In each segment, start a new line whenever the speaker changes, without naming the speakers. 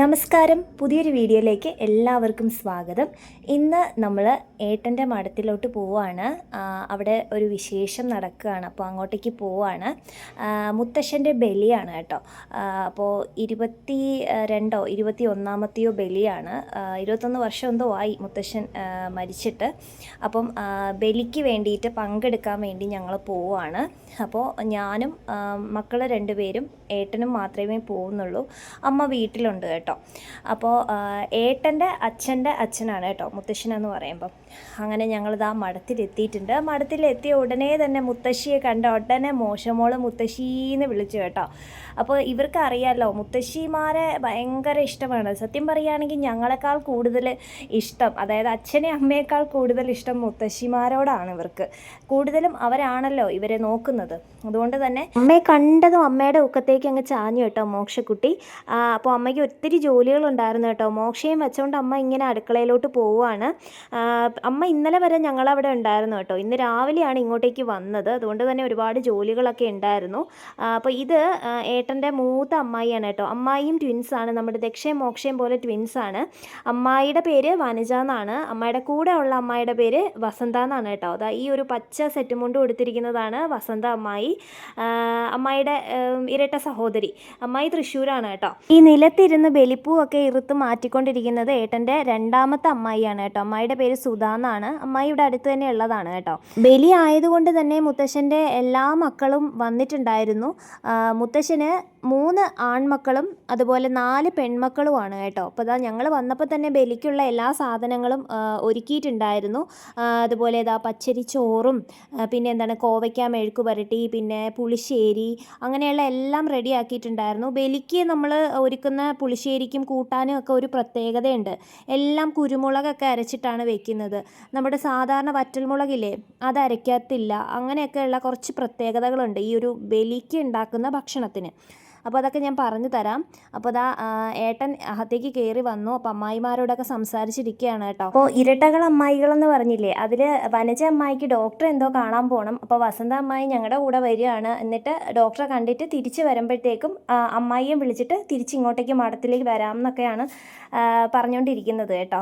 നമസ്കാരം പുതിയൊരു വീഡിയോയിലേക്ക് എല്ലാവർക്കും സ്വാഗതം ഇന്ന് നമ്മൾ ഏട്ടൻ്റെ മഠത്തിലോട്ട് പോവാണ് അവിടെ ഒരു വിശേഷം നടക്കുകയാണ് അപ്പോൾ അങ്ങോട്ടേക്ക് പോവാണ് മുത്തശ്ശൻ്റെ ബലിയാണ് കേട്ടോ അപ്പോൾ ഇരുപത്തി രണ്ടോ ഇരുപത്തി ഒന്നാമത്തെയോ ബലിയാണ് ഇരുപത്തൊന്ന് വർഷം എന്തോ ആയി മുത്തശ്ശൻ മരിച്ചിട്ട് അപ്പം ബലിക്ക് വേണ്ടിയിട്ട് പങ്കെടുക്കാൻ വേണ്ടി ഞങ്ങൾ പോവാണ് അപ്പോൾ ഞാനും മക്കൾ രണ്ടുപേരും ഏട്ടനും മാത്രമേ പോകുന്നുള്ളൂ അമ്മ വീട്ടിലുണ്ട് കേട്ടോ കേട്ടോ അപ്പോൾ ഏട്ടൻ്റെ അച്ഛൻ്റെ അച്ഛനാണ് കേട്ടോ മുത്തശ്ശൻ എന്ന് പറയുമ്പം അങ്ങനെ ഞങ്ങളിത് ആ മഠത്തിലെത്തിയിട്ടുണ്ട് മഠത്തിലെത്തിയ ഉടനെ തന്നെ മുത്തശ്ശിയെ കണ്ട ഉടനെ മോശമോള് മുത്തശ്ശീന്ന് വിളിച്ചു കേട്ടോ അപ്പോൾ ഇവർക്ക് അറിയാമല്ലോ മുത്തശ്ശിമാരെ ഭയങ്കര ഇഷ്ടമാണ് സത്യം പറയുകയാണെങ്കിൽ ഞങ്ങളെക്കാൾ കൂടുതൽ ഇഷ്ടം അതായത് അച്ഛനെ അമ്മയേക്കാൾ കൂടുതൽ ഇഷ്ടം മുത്തശ്ശിമാരോടാണ് ഇവർക്ക് കൂടുതലും അവരാണല്ലോ ഇവരെ നോക്കുന്നത് അതുകൊണ്ട് തന്നെ അമ്മയെ കണ്ടതും അമ്മയുടെ ഒക്കത്തേക്ക് അങ്ങ് ചാഞ്ഞു കേട്ടോ മോക്ഷക്കുട്ടി അപ്പോൾ അമ്മയ്ക്ക് ഒത്തിരി ഒത്തിരി ജോലികളുണ്ടായിരുന്നു കേട്ടോ മോക്ഷയും വെച്ചുകൊണ്ട് അമ്മ ഇങ്ങനെ അടുക്കളയിലോട്ട് പോവുകയാണ് അമ്മ ഇന്നലെ വരെ ഞങ്ങളവിടെ ഉണ്ടായിരുന്നു കേട്ടോ ഇന്ന് രാവിലെയാണ് ഇങ്ങോട്ടേക്ക് വന്നത് അതുകൊണ്ട് തന്നെ ഒരുപാട് ജോലികളൊക്കെ ഉണ്ടായിരുന്നു അപ്പോൾ ഇത് ഏട്ടൻ്റെ മൂത്ത അമ്മായിയാണ് കേട്ടോ അമ്മായിയും ട്വിൻസാണ് നമ്മുടെ ദക്ഷയും മോക്ഷയും പോലെ ട്വിൻസാണ് അമ്മായിയുടെ പേര് വനജ എന്നാണ് അമ്മായിയുടെ കൂടെ ഉള്ള അമ്മായിയുടെ പേര് വസന്ത എന്നാണ് കേട്ടോ അതാ ഈ ഒരു പച്ച സെറ്റ് മുണ്ട് കൊടുത്തിരിക്കുന്നതാണ് വസന്ത അമ്മായി അമ്മായിയുടെ ഇരട്ട സഹോദരി അമ്മായി തൃശ്ശൂരാണ് കേട്ടോ ഈ നിലത്തിരുന്ന് വെലിപ്പുമൊക്കെ ഇറുത്ത് മാറ്റിക്കൊണ്ടിരിക്കുന്നത് ഏട്ടൻ്റെ രണ്ടാമത്തെ അമ്മായിയാണ് കേട്ടോ അമ്മായിയുടെ പേര് സുധാ എന്നാണ് അമ്മായി ഇവിടെ അടുത്ത് തന്നെ ഉള്ളതാണ് കേട്ടോ ബലി ആയതുകൊണ്ട് തന്നെ മുത്തശ്ശൻ്റെ എല്ലാ മക്കളും വന്നിട്ടുണ്ടായിരുന്നു മുത്തശ്ശന് മൂന്ന് ആൺമക്കളും അതുപോലെ നാല് പെൺമക്കളുമാണ് കേട്ടോ അപ്പോൾ ഇതാ ഞങ്ങൾ വന്നപ്പോൾ തന്നെ ബലിക്കുള്ള എല്ലാ സാധനങ്ങളും ഒരുക്കിയിട്ടുണ്ടായിരുന്നു അതുപോലെ ഇതാ പച്ചരി ചോറും പിന്നെ എന്താണ് കോവയ്ക്ക മെഴുക്ക് പുരട്ടി പിന്നെ പുളിശ്ശേരി അങ്ങനെയുള്ള എല്ലാം റെഡിയാക്കിയിട്ടുണ്ടായിരുന്നു ബലിക്ക് നമ്മൾ ഒരുക്കുന്ന പുളിശ്ശേരിക്കും കൂട്ടാനും ഒക്കെ ഒരു പ്രത്യേകതയുണ്ട് എല്ലാം കുരുമുളകൊക്കെ അരച്ചിട്ടാണ് വെക്കുന്നത് നമ്മുടെ സാധാരണ വറ്റൽമുളകില്ലേ അത് അരയ്ക്കത്തില്ല അങ്ങനെയൊക്കെയുള്ള കുറച്ച് പ്രത്യേകതകളുണ്ട് ഈ ഒരു ബലിക്ക് ഉണ്ടാക്കുന്ന ഭക്ഷണത്തിന് അപ്പോൾ അതൊക്കെ ഞാൻ പറഞ്ഞു തരാം അപ്പോൾ അതാ ഏട്ടൻ അകത്തേക്ക് കയറി വന്നു അപ്പോൾ അമ്മായിമാരോടൊക്കെ സംസാരിച്ചിരിക്കുകയാണ് കേട്ടോ അപ്പോൾ ഇരട്ടകൾ അമ്മായികളെന്ന് പറഞ്ഞില്ലേ അതിൽ വനജ അമ്മായിക്ക് ഡോക്ടർ എന്തോ കാണാൻ പോകണം അപ്പോൾ വസന്ത അമ്മായി ഞങ്ങളുടെ കൂടെ വരികയാണ് എന്നിട്ട് ഡോക്ടറെ കണ്ടിട്ട് തിരിച്ച് വരുമ്പോഴത്തേക്കും അമ്മായിയെ വിളിച്ചിട്ട് തിരിച്ചിങ്ങോട്ടേക്ക് മഠത്തിലേക്ക് വരാം എന്നൊക്കെയാണ് പറഞ്ഞുകൊണ്ടിരിക്കുന്നത് കേട്ടോ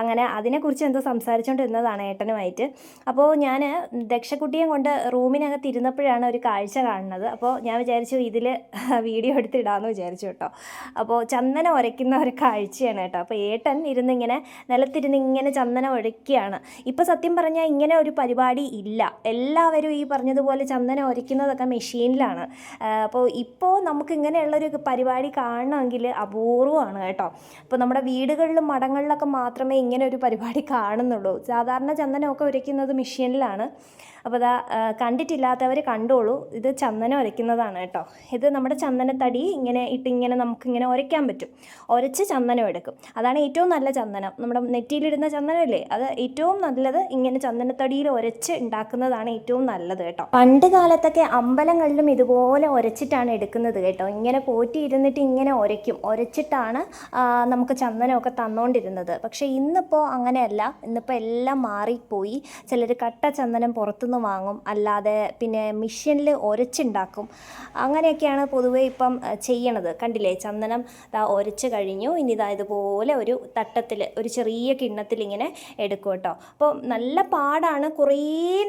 അങ്ങനെ അതിനെക്കുറിച്ച് എന്തോ സംസാരിച്ചുകൊണ്ടിരുന്നതാണ് ഏട്ടനുമായിട്ട് അപ്പോൾ ഞാൻ ദക്ഷക്കുട്ടിയെ കൊണ്ട് റൂമിനകത്ത് ഇരുന്നപ്പോഴാണ് ഒരു കാഴ്ച കാണുന്നത് അപ്പോൾ ഞാൻ വിചാരിച്ചു ഇതിൽ വീഡിയോ എടുത്തിടാമെന്ന് വിചാരിച്ചു കേട്ടോ അപ്പോൾ ചന്ദനം ഉരയ്ക്കുന്ന ഒരു കാഴ്ചയാണ് കേട്ടോ അപ്പോൾ ഏട്ടൻ ഇരുന്നിങ്ങനെ നിലത്തിരുന്ന് ഇങ്ങനെ ചന്ദനം ഉരയ്ക്കുകയാണ് ഇപ്പോൾ സത്യം പറഞ്ഞാൽ ഇങ്ങനെ ഒരു പരിപാടി ഇല്ല എല്ലാവരും ഈ പറഞ്ഞതുപോലെ ചന്ദനം ഉരയ്ക്കുന്നതൊക്കെ മെഷീനിലാണ് അപ്പോൾ ഇപ്പോൾ നമുക്ക് ഇങ്ങനെയുള്ളൊരു പരിപാടി കാണണമെങ്കിൽ അപൂർവമാണ് കേട്ടോ അപ്പോൾ നമ്മുടെ വീടുകളിലും മഠങ്ങളിലൊക്കെ മാത്രമേ ഇങ്ങനെ ഒരു പരിപാടി കാണുന്നുള്ളൂ സാധാരണ ചന്ദനമൊക്കെ ഉരയ്ക്കുന്നത് മെഷീനിലാണ് അപ്പോൾ ഇതാ കണ്ടിട്ടില്ലാത്തവർ കണ്ടോളൂ ഇത് ചന്ദനം ഉരയ്ക്കുന്നതാണ് കേട്ടോ ഇത് നമ്മുടെ ചന്ദനത്തടി ഇങ്ങനെ ഇട്ടിങ്ങനെ നമുക്കിങ്ങനെ ഉരയ്ക്കാൻ പറ്റും ഉരച്ച് ചന്ദനം എടുക്കും അതാണ് ഏറ്റവും നല്ല ചന്ദനം നമ്മുടെ നെറ്റിയിലിടുന്ന ചന്ദനമല്ലേ അത് ഏറ്റവും നല്ലത് ഇങ്ങനെ ചന്ദനത്തടിയിൽ ഉരച്ച് ഉണ്ടാക്കുന്നതാണ് ഏറ്റവും നല്ലത് കേട്ടോ പണ്ട് കാലത്തൊക്കെ അമ്പലങ്ങളിലും ഇതുപോലെ ഉരച്ചിട്ടാണ് എടുക്കുന്നത് കേട്ടോ ഇങ്ങനെ പോറ്റി ഇരുന്നിട്ട് ഇങ്ങനെ ഉരയ്ക്കും ഉരച്ചിട്ടാണ് നമുക്ക് ചന്ദനമൊക്കെ തന്നുകൊണ്ടിരുന്നത് പക്ഷേ ഇന്നിപ്പോൾ അങ്ങനെയല്ല ഇന്നിപ്പോൾ എല്ലാം മാറിപ്പോയി ചിലർ കട്ട ചന്ദനം പുറത്തു നിന്ന് വാങ്ങും അല്ലാതെ പിന്നെ മിഷ്യനിൽ ഒരച്ചുണ്ടാക്കും അങ്ങനെയൊക്കെയാണ് പൊതുവേ ഇപ്പം ചെയ്യണത് കണ്ടില്ലേ ചന്ദനം ഇതാ ഒരച്ച് കഴിഞ്ഞു ഇനി ഇതാ ഇതുപോലെ ഒരു തട്ടത്തിൽ ഒരു ചെറിയ കിണ്ണത്തിൽ ഇങ്ങനെ എടുക്കും കേട്ടോ അപ്പോൾ നല്ല പാടാണ് കുറേ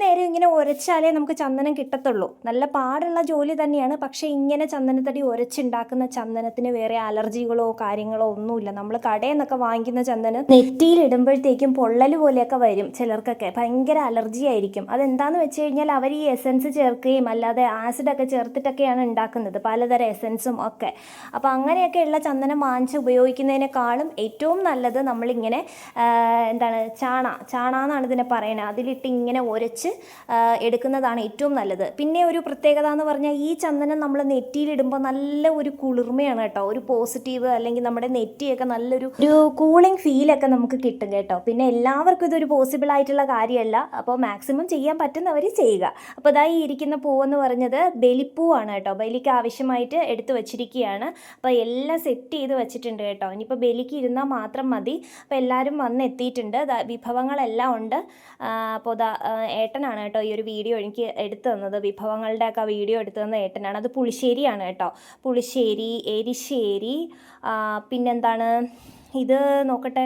നേരം ഇങ്ങനെ ഒരച്ചാലേ നമുക്ക് ചന്ദനം കിട്ടത്തുള്ളൂ നല്ല പാടുള്ള ജോലി തന്നെയാണ് പക്ഷേ ഇങ്ങനെ ചന്ദനത്തടി ഒരച്ചുണ്ടാക്കുന്ന ചന്ദനത്തിന് വേറെ അലർജികളോ കാര്യങ്ങളോ ഒന്നുമില്ല നമ്മൾ കടയിൽ നിന്നൊക്കെ വാങ്ങിക്കുന്ന ചന്ദനം നെറ്റിയിൽ ഇടുമ്പോഴത്തേക്കും പൊള്ളൽ പോലെയൊക്കെ വരും ചിലർക്കൊക്കെ ഭയങ്കര അലർജി ആയിരിക്കും അതെന്താ എന്താന്ന് വെച്ച് കഴിഞ്ഞാൽ അവർ ഈ എസൻസ് ചേർക്കുകയും അല്ലാതെ ആസിഡൊക്കെ ചേർത്തിട്ടൊക്കെയാണ് ഉണ്ടാക്കുന്നത് പലതരം എസൻസും ഒക്കെ അപ്പോൾ അങ്ങനെയൊക്കെയുള്ള ചന്ദനം വാങ്ങിച്ച് ഉപയോഗിക്കുന്നതിനേക്കാളും ഏറ്റവും നല്ലത് നമ്മളിങ്ങനെ എന്താണ് ചാണ ചാണ എന്നാണ് ഇതിനെ പറയുന്നത് അതിലിട്ട് ഇങ്ങനെ ഉരച്ച് എടുക്കുന്നതാണ് ഏറ്റവും നല്ലത് പിന്നെ ഒരു പ്രത്യേകത എന്ന് പറഞ്ഞാൽ ഈ ചന്ദനം നമ്മൾ നെറ്റിയിലിടുമ്പോൾ നല്ല ഒരു കുളിർമയാണ് കേട്ടോ ഒരു പോസിറ്റീവ് അല്ലെങ്കിൽ നമ്മുടെ നെറ്റിയൊക്കെ നല്ലൊരു ഒരു കൂളിംഗ് ഫീലൊക്കെ നമുക്ക് കിട്ടും കേട്ടോ പിന്നെ എല്ലാവർക്കും ഇതൊരു പോസിബിൾ ആയിട്ടുള്ള കാര്യമല്ല അപ്പോൾ മാക്സിമം ചെയ്യാൻ പറ്റുന്ന പറ്റുന്ന അവർ ചെയ്യുക അപ്പോൾ ഇതാ ഈ ഇരിക്കുന്ന പൂവെന്ന് പറഞ്ഞത് ബലിപ്പൂവാണ് കേട്ടോ ബലിക്ക് ആവശ്യമായിട്ട് എടുത്തു വച്ചിരിക്കുകയാണ് അപ്പോൾ എല്ലാം സെറ്റ് ചെയ്ത് വെച്ചിട്ടുണ്ട് കേട്ടോ ഇനിയിപ്പോൾ ബലിക്ക് ഇരുന്നാൽ മാത്രം മതി അപ്പോൾ എല്ലാവരും വന്ന് എത്തിയിട്ടുണ്ട് വിഭവങ്ങളെല്ലാം ഉണ്ട് അപ്പോൾ ഇതാ ഏട്ടനാണ് കേട്ടോ ഈ ഒരു വീഡിയോ എനിക്ക് എടുത്തു തന്നത് വിഭവങ്ങളുടെ ഒക്കെ വീഡിയോ എടുത്തു തന്ന ഏട്ടനാണ് അത് പുളിശ്ശേരിയാണ് കേട്ടോ പുളിശ്ശേരി എരിശ്ശേരി പിന്നെന്താണ് ഇത് നോക്കട്ടെ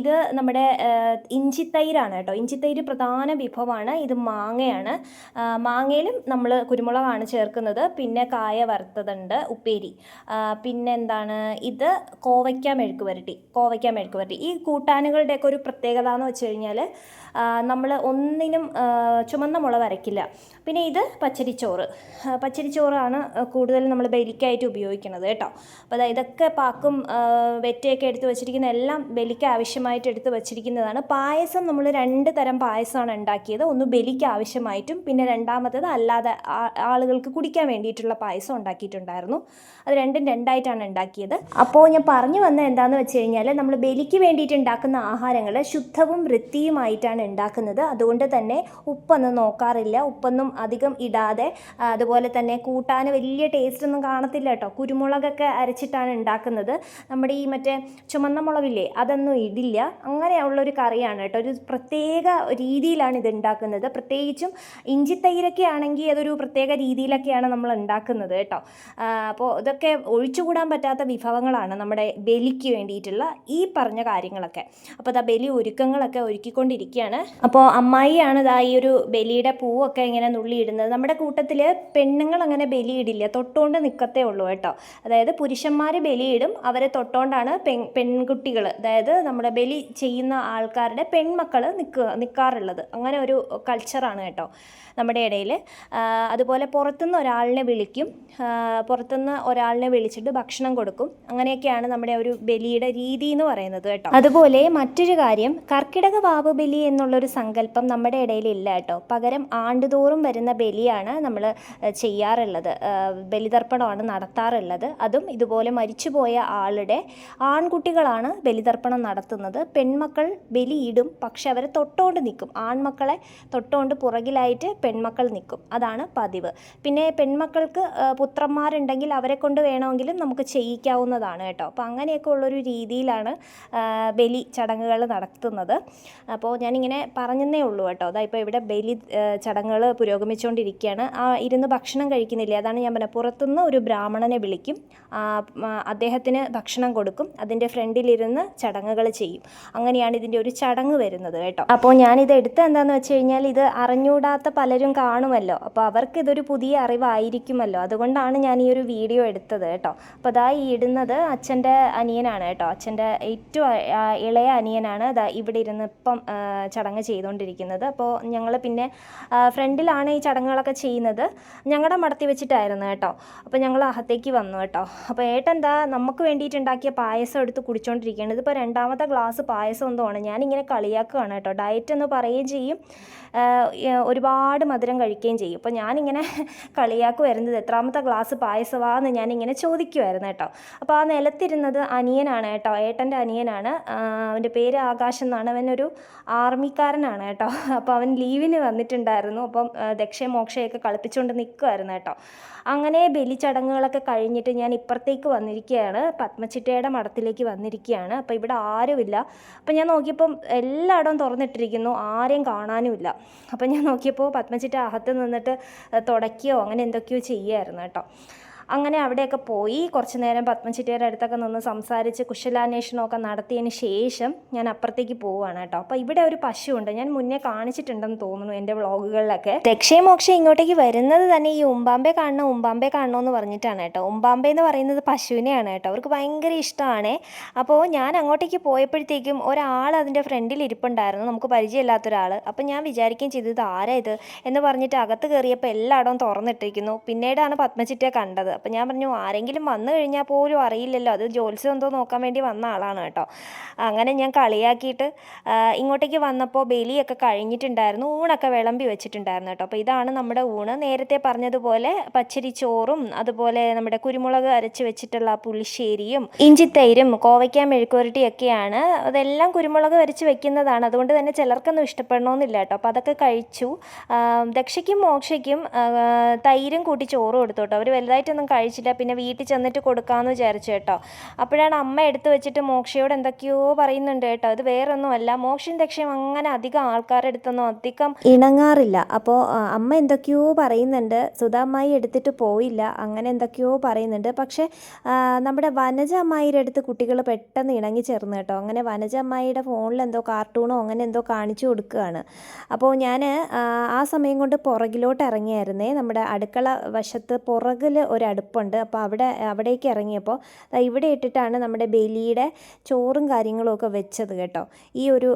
ഇത് നമ്മുടെ ഇഞ്ചിത്തൈരാണ് കേട്ടോ ഇഞ്ചിത്തൈര് പ്രധാന വിഭവമാണ് ഇത് മാങ്ങയാണ് മാങ്ങയിലും നമ്മൾ കുരുമുളകാണ് ചേർക്കുന്നത് പിന്നെ കായ വറുത്തതുണ്ട് ഉപ്പേരി പിന്നെ എന്താണ് ഇത് കോവയ്ക്ക മെഴുക്ക് വരട്ടി കോവയ്ക്ക മെഴുക്ക് വരട്ടി ഈ കൂട്ടാനുകളുടെയൊക്കെ ഒരു പ്രത്യേകത എന്ന് വെച്ച് കഴിഞ്ഞാൽ നമ്മൾ ഒന്നിനും ചുമന്ന മുള വരയ്ക്കില്ല പിന്നെ ഇത് പച്ചരിച്ചോറ് പച്ചരിച്ചോറാണ് കൂടുതൽ നമ്മൾ ബലിക്കായിട്ട് ഉപയോഗിക്കുന്നത് കേട്ടോ അപ്പോൾ ഇതൊക്കെ പാക്കും വെറ്റയൊക്കെ എടുത്ത് വെച്ചിരിക്കുന്ന എല്ലാം ബലിക്ക ആവശ്യമായിട്ട് എടുത്ത് വച്ചിരിക്കുന്നതാണ് പായസം നമ്മൾ രണ്ട് തരം പായസമാണ് ഉണ്ടാക്കിയത് ഒന്ന് ബലിക്ക് ആവശ്യമായിട്ടും പിന്നെ രണ്ടാമത്തേത് അല്ലാതെ ആളുകൾക്ക് കുടിക്കാൻ വേണ്ടിയിട്ടുള്ള പായസം ഉണ്ടാക്കിയിട്ടുണ്ടായിരുന്നു അത് രണ്ടും രണ്ടായിട്ടാണ് ഉണ്ടാക്കിയത് അപ്പോൾ ഞാൻ പറഞ്ഞു വന്ന എന്താണെന്ന് വെച്ച് കഴിഞ്ഞാൽ നമ്മൾ ബലിക്ക് വേണ്ടിയിട്ട് ഉണ്ടാക്കുന്ന ആഹാരങ്ങൾ ശുദ്ധവും വൃത്തിയുമായിട്ടാണ് ഉണ്ടാക്കുന്നത് അതുകൊണ്ട് തന്നെ ഉപ്പൊന്നും നോക്കാറില്ല ഉപ്പൊന്നും അധികം ഇടാതെ അതുപോലെ തന്നെ കൂട്ടാൻ വലിയ ടേസ്റ്റ് ഒന്നും കാണത്തില്ല കേട്ടോ കുരുമുളകൊക്കെ അരച്ചിട്ടാണ് ഉണ്ടാക്കുന്നത് നമ്മുടെ ഈ മറ്റേ ചുമന്ന മുളകില്ലേ അതൊന്നും ഇടില്ല അങ്ങനെയുള്ളൊരു കറിയാണ് കേട്ടോ ഒരു പ്രത്യേക രീതിയിലാണ് ഇത് ഉണ്ടാക്കുന്നത് പ്രത്യേകിച്ചും ഇഞ്ചിത്തൈരൊക്കെ ആണെങ്കിൽ അതൊരു പ്രത്യേക രീതിയിലൊക്കെയാണ് നമ്മൾ ഉണ്ടാക്കുന്നത് കേട്ടോ അപ്പോൾ ഇതൊക്കെ ഒഴിച്ചുകൂടാൻ പറ്റാത്ത വിഭവങ്ങളാണ് നമ്മുടെ ബലിക്ക് വേണ്ടിയിട്ടുള്ള ഈ പറഞ്ഞ കാര്യങ്ങളൊക്കെ അപ്പോൾ അതാ ബലി ഒരുക്കങ്ങളൊക്കെ ഒരുക്കിക്കൊണ്ടിരിക്കുകയാണ് അപ്പോൾ അമ്മായിയാണ് ഇതാ ഈ ഒരു ബലിയുടെ പൂവൊക്കെ ഇങ്ങനെ നുള്ളിയിടുന്നത് നമ്മുടെ കൂട്ടത്തിൽ പെണ്ണുങ്ങൾ അങ്ങനെ ബലിയിടില്ല തൊട്ടുകൊണ്ട് നിൽക്കത്തേ ഉള്ളൂ കേട്ടോ അതായത് പുരുഷന്മാർ ബലിയിടും അവരെ തൊട്ടുകൊണ്ടാണ് പെൺ പെൺകുട്ടികൾ അതായത് നമ്മുടെ ബലി ചെയ്യുന്ന ആൾക്കാരുടെ പെൺമക്കൾ നിൽക്കുക നിൽക്കാറുള്ളത് അങ്ങനെ ഒരു കൾച്ചറാണ് കേട്ടോ നമ്മുടെ ഇടയിൽ അതുപോലെ പുറത്തുനിന്ന് ഒരാളിനെ വിളിക്കും പുറത്തുനിന്ന് ഒരാളിനെ വിളിച്ചിട്ട് ഭക്ഷണം കൊടുക്കും അങ്ങനെയൊക്കെയാണ് നമ്മുടെ ഒരു ബലിയുടെ രീതി എന്ന് പറയുന്നത് കേട്ടോ അതുപോലെ മറ്റൊരു കാര്യം കർക്കിടക വാവ് ബലി എന്നുള്ളൊരു സങ്കല്പം നമ്മുടെ ഇടയിൽ ഇല്ല കേട്ടോ പകരം ആണ്ടുതോറും വരുന്ന ബലിയാണ് നമ്മൾ ചെയ്യാറുള്ളത് ബലിതർപ്പണമാണ് നടത്താറുള്ളത് അതും ഇതുപോലെ മരിച്ചുപോയ ആളുടെ ആൺകുട്ടികളാണ് ബലിതർപ്പണം നടത്തുന്നത് വളർത്തുന്നത് പെൺമക്കൾ ബലിയിടും പക്ഷെ അവരെ തൊട്ടോണ്ട് നിൽക്കും ആൺമക്കളെ തൊട്ടോണ്ട് പുറകിലായിട്ട് പെൺമക്കൾ നിൽക്കും അതാണ് പതിവ് പിന്നെ പെൺമക്കൾക്ക് പുത്രന്മാരുണ്ടെങ്കിൽ അവരെ കൊണ്ട് വേണമെങ്കിലും നമുക്ക് ചെയ്യിക്കാവുന്നതാണ് കേട്ടോ അപ്പോൾ അങ്ങനെയൊക്കെ ഉള്ളൊരു രീതിയിലാണ് ബലി ചടങ്ങുകൾ നടത്തുന്നത് അപ്പോൾ ഞാനിങ്ങനെ പറഞ്ഞതേ ഉള്ളൂ കേട്ടോ അതാ ഇപ്പോൾ ഇവിടെ ബലി ചടങ്ങുകൾ പുരോഗമിച്ചുകൊണ്ടിരിക്കുകയാണ് ആ ഇരുന്ന് ഭക്ഷണം കഴിക്കുന്നില്ല അതാണ് ഞാൻ പറഞ്ഞത് പുറത്തുനിന്ന് ഒരു ബ്രാഹ്മണനെ വിളിക്കും അദ്ദേഹത്തിന് ഭക്ഷണം കൊടുക്കും അതിൻ്റെ ഫ്രണ്ടിലിരുന്ന് ചടങ്ങുകൾ ചെയ്യും അങ്ങനെയാണ് ഇതിൻ്റെ ഒരു ചടങ്ങ് വരുന്നത് കേട്ടോ അപ്പോൾ ഞാനിത് എടുത്ത എന്താണെന്ന് വെച്ച് കഴിഞ്ഞാൽ ഇത് അറിഞ്ഞൂടാത്ത പലരും കാണുമല്ലോ അപ്പോൾ അവർക്ക് ഇതൊരു പുതിയ അറിവായിരിക്കുമല്ലോ അതുകൊണ്ടാണ് ഞാൻ ഈ ഒരു വീഡിയോ എടുത്തത് കേട്ടോ അപ്പോൾ അതാ ഈ ഇടുന്നത് അച്ഛൻ്റെ അനിയനാണ് കേട്ടോ അച്ഛൻ്റെ ഏറ്റവും ഇളയ അനിയനാണ് അതാ ഇവിടെ ഇരുന്ന് ഇപ്പം ചടങ്ങ് ചെയ്തുകൊണ്ടിരിക്കുന്നത് അപ്പോൾ ഞങ്ങൾ പിന്നെ ഫ്രണ്ടിലാണ് ഈ ചടങ്ങുകളൊക്കെ ചെയ്യുന്നത് ഞങ്ങളുടെ മടത്തി വെച്ചിട്ടായിരുന്നു കേട്ടോ അപ്പോൾ ഞങ്ങൾ അഹത്തേക്ക് വന്നു കേട്ടോ അപ്പോൾ ഏട്ടൻ എന്താ നമുക്ക് വേണ്ടിയിട്ടുണ്ടാക്കിയ പായസം എടുത്ത് കുടിച്ചുകൊണ്ടിരിക്കുകയാണ് ഇതിപ്പോൾ രണ്ടാമത്തെ രണ്ടാമത്തെ ഗ്ലാസ് പായസം എന്തുമാണ് ഞാനിങ്ങനെ കളിയാക്കുകയാണ് കേട്ടോ ഡയറ്റ് എന്ന് പറയുകയും ചെയ്യും ഒരുപാട് മധുരം കഴിക്കുകയും ചെയ്യും അപ്പോൾ ഞാനിങ്ങനെ കളിയാക്കുമായിരുന്നത് എത്രാമത്തെ ഗ്ലാസ് പായസമാണെന്ന് ഞാനിങ്ങനെ ചോദിക്കുമായിരുന്നു കേട്ടോ അപ്പോൾ ആ നിലത്തിരുന്നത് അനിയനാണ് കേട്ടോ ഏട്ടൻ്റെ അനിയനാണ് അവൻ്റെ പേര് ആകാശം എന്നാണ് അവനൊരു ആർമിക്കാരനാണ് കേട്ടോ അപ്പോൾ അവൻ ലീവിന് വന്നിട്ടുണ്ടായിരുന്നു അപ്പം ദക്ഷയും മോക്ഷയൊക്കെ കളിപ്പിച്ചുകൊണ്ട് നിൽക്കുമായിരുന്നു കേട്ടോ അങ്ങനെ ബലി ചടങ്ങുകളൊക്കെ കഴിഞ്ഞിട്ട് ഞാൻ ഇപ്പുറത്തേക്ക് വന്നിരിക്കുകയാണ് പത്മചിട്ടയുടെ മഠത്തിലേക്ക് വന്നിരിക്കുകയാണ് അപ്പോൾ ഇവിടെ ആ ആരുമില്ല അപ്പം ഞാൻ നോക്കിയപ്പം എല്ലായിടവും തുറന്നിട്ടിരിക്കുന്നു ആരെയും കാണാനുമില്ല അപ്പം ഞാൻ നോക്കിയപ്പോൾ പത്മച്ചിറ്റ അകത്ത് നിന്നിട്ട് തുടയ്ക്കുകയോ അങ്ങനെ എന്തൊക്കെയോ ചെയ്യായിരുന്നു കേട്ടോ അങ്ങനെ അവിടെയൊക്കെ പോയി കുറച്ച് നേരം പത്മചിറ്റിയുടെ അടുത്തൊക്കെ നിന്ന് സംസാരിച്ച് കുശലാന്വേഷണമൊക്കെ നടത്തിയതിന് ശേഷം ഞാൻ അപ്പുറത്തേക്ക് പോവുകയാണ് കേട്ടോ അപ്പോൾ ഇവിടെ ഒരു ഉണ്ട് ഞാൻ മുന്നേ കാണിച്ചിട്ടുണ്ടെന്ന് തോന്നുന്നു എൻ്റെ വ്ളോഗുകളിലൊക്കെ ദക്ഷയും മോക്ഷം ഇങ്ങോട്ടേക്ക് വരുന്നത് തന്നെ ഈ ഉമ്പാമ്പെ കാണണം ഉമ്പാമ്പെ കാണണം എന്ന് പറഞ്ഞിട്ടാണ് കേട്ടോ ഉമ്പാമ്പെ എന്ന് പറയുന്നത് പശുവിനെയാണ് കേട്ടോ അവർക്ക് ഭയങ്കര ഇഷ്ടമാണ് അപ്പോൾ ഞാൻ അങ്ങോട്ടേക്ക് പോയപ്പോഴത്തേക്കും ഒരാൾ അതിൻ്റെ ഫ്രണ്ടിൽ ഇരിപ്പുണ്ടായിരുന്നു നമുക്ക് പരിചയമില്ലാത്ത ഒരാൾ അപ്പോൾ ഞാൻ വിചാരിക്കുകയും ചെയ്തത് ആരാ ഇത് എന്ന് പറഞ്ഞിട്ട് അകത്ത് കയറിയപ്പോൾ എല്ലായിടവും തുറന്നിട്ടിരിക്കുന്നു പിന്നീടാണ് പത്മചിറ്റ കണ്ടത് അപ്പോൾ ഞാൻ പറഞ്ഞു ആരെങ്കിലും വന്നു കഴിഞ്ഞാൽ പോലും അറിയില്ലല്ലോ അത് ജോത്സ്യം എന്തോ നോക്കാൻ വേണ്ടി വന്ന ആളാണ് കേട്ടോ അങ്ങനെ ഞാൻ കളിയാക്കിയിട്ട് ഇങ്ങോട്ടേക്ക് വന്നപ്പോൾ ബലിയൊക്കെ കഴിഞ്ഞിട്ടുണ്ടായിരുന്നു ഊണൊക്കെ വിളമ്പി വെച്ചിട്ടുണ്ടായിരുന്നു കേട്ടോ അപ്പോൾ ഇതാണ് നമ്മുടെ ഊണ് നേരത്തെ പറഞ്ഞതുപോലെ പച്ചരി ചോറും അതുപോലെ നമ്മുടെ കുരുമുളക് അരച്ച് വെച്ചിട്ടുള്ള പുളിശ്ശേരിയും ഇഞ്ചിത്തൈരും കോവയ്ക്ക മെഴുക്കുവരട്ടിയൊക്കെയാണ് അതെല്ലാം കുരുമുളക് വരച്ച് വെക്കുന്നതാണ് അതുകൊണ്ട് തന്നെ ചിലർക്കൊന്നും ഇഷ്ടപ്പെടണമെന്നില്ല കേട്ടോ അപ്പോൾ അതൊക്കെ കഴിച്ചു ദക്ഷയ്ക്കും മോക്ഷയ്ക്കും തൈരും കൂട്ടി ചോറ് കൊടുത്തു കേട്ടോ അവർ വലുതായിട്ടൊന്നും ഒന്നും കഴിച്ചില്ല പിന്നെ വീട്ടിൽ ചെന്നിട്ട് കൊടുക്കാമെന്ന് വിചാരിച്ചു കേട്ടോ അപ്പോഴാണ് അമ്മ എടുത്തു വെച്ചിട്ട് മോക്ഷയോട് എന്തൊക്കെയോ പറയുന്നുണ്ട് കേട്ടോ ഇത് വേറൊന്നുമല്ല മോക്ഷിൻ ദക്ഷ്യം അങ്ങനെ അധികം ആൾക്കാരുടെ അടുത്തൊന്നും അധികം ഇണങ്ങാറില്ല അപ്പോൾ അമ്മ എന്തൊക്കെയോ പറയുന്നുണ്ട് സുധാമായി എടുത്തിട്ട് പോയില്ല അങ്ങനെ എന്തൊക്കെയോ പറയുന്നുണ്ട് പക്ഷേ നമ്മുടെ വനജ അമ്മായിയുടെ അടുത്ത് കുട്ടികൾ പെട്ടെന്ന് ഇണങ്ങി ചേർന്ന് കേട്ടോ അങ്ങനെ വനജ അമ്മായിയുടെ ഫോണിൽ എന്തോ കാർട്ടൂണോ അങ്ങനെ എന്തോ കാണിച്ചു കൊടുക്കുകയാണ് അപ്പോൾ ഞാൻ ആ സമയം കൊണ്ട് പുറകിലോട്ട് ഇറങ്ങിയായിരുന്നേ നമ്മുടെ അടുക്കള വശത്ത് പുറകിൽ ഒരു അടുപ്പുണ്ട് അപ്പോൾ അവിടെ അവിടേക്ക് ഇറങ്ങിയപ്പോൾ ഇവിടെ ഇട്ടിട്ടാണ് നമ്മുടെ ബലിയുടെ ചോറും കാര്യങ്ങളും ഒക്കെ വെച്ചത് കേട്ടോ ഈ ഒരു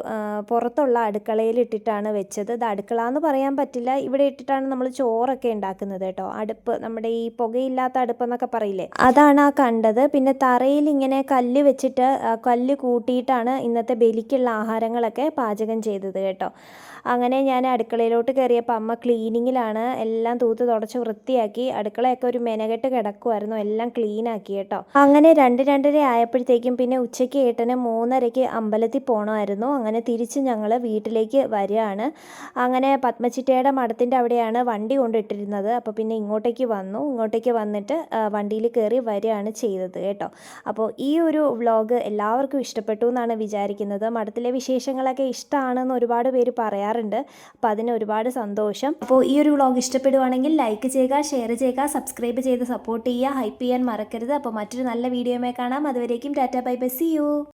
പുറത്തുള്ള അടുക്കളയിൽ ഇട്ടിട്ടാണ് വെച്ചത് ഇത് അടുക്കള എന്ന് പറയാൻ പറ്റില്ല ഇവിടെ ഇട്ടിട്ടാണ് നമ്മൾ ചോറൊക്കെ ഉണ്ടാക്കുന്നത് കേട്ടോ അടുപ്പ് നമ്മുടെ ഈ പുകയില്ലാത്ത അടുപ്പ് എന്നൊക്കെ പറയില്ലേ അതാണ് ആ കണ്ടത് പിന്നെ തറയിൽ ഇങ്ങനെ കല്ല് വെച്ചിട്ട് കല്ല് കൂട്ടിയിട്ടാണ് ഇന്നത്തെ ബലിക്കുള്ള ആഹാരങ്ങളൊക്കെ പാചകം ചെയ്തത് കേട്ടോ അങ്ങനെ ഞാൻ അടുക്കളയിലോട്ട് കയറിയപ്പോൾ അമ്മ ക്ലീനിങ്ങിലാണ് എല്ലാം തൂത്ത് തുടച്ച് വൃത്തിയാക്കി അടുക്കളയൊക്കെ ഒരു മെനകെട്ട് കിടക്കുമായിരുന്നു എല്ലാം ക്ലീൻ ആക്കി കേട്ടോ അങ്ങനെ രണ്ട് രണ്ടര ആയപ്പോഴത്തേക്കും പിന്നെ ഉച്ചയ്ക്ക് ഏട്ടന് മൂന്നരയ്ക്ക് അമ്പലത്തിൽ പോകണമായിരുന്നു അങ്ങനെ തിരിച്ച് ഞങ്ങൾ വീട്ടിലേക്ക് വരികയാണ് അങ്ങനെ പത്മച്ചിറ്റയുടെ മഠത്തിൻ്റെ അവിടെയാണ് വണ്ടി കൊണ്ടിട്ടിരുന്നത് അപ്പോൾ പിന്നെ ഇങ്ങോട്ടേക്ക് വന്നു ഇങ്ങോട്ടേക്ക് വന്നിട്ട് വണ്ടിയിൽ കയറി വരികയാണ് ചെയ്തത് കേട്ടോ അപ്പോൾ ഈ ഒരു വ്ളോഗ് എല്ലാവർക്കും ഇഷ്ടപ്പെട്ടു എന്നാണ് വിചാരിക്കുന്നത് മഠത്തിലെ വിശേഷങ്ങളൊക്കെ ഇഷ്ടമാണെന്ന് ഒരുപാട് പേര് പറയാറുണ്ട് അപ്പോൾ അതിന് ഒരുപാട് സന്തോഷം അപ്പോൾ ഈ ഒരു വ്ളോഗ് ഇഷ്ടപ്പെടുവാണെങ്കിൽ ലൈക്ക് ചെയ്യുക ഷെയർ ചെയ്യുക സബ്സ്ക്രൈബ് ചെയ്ത് സപ്പോർട്ട് ചെയ്യുക ഹൈപ്പ് ചെയ്യാൻ മറക്കരുത് അപ്പോൾ മറ്റൊരു നല്ല വീഡിയോയുമായി കാണാം അതുവരേക്കും tata bye bye see U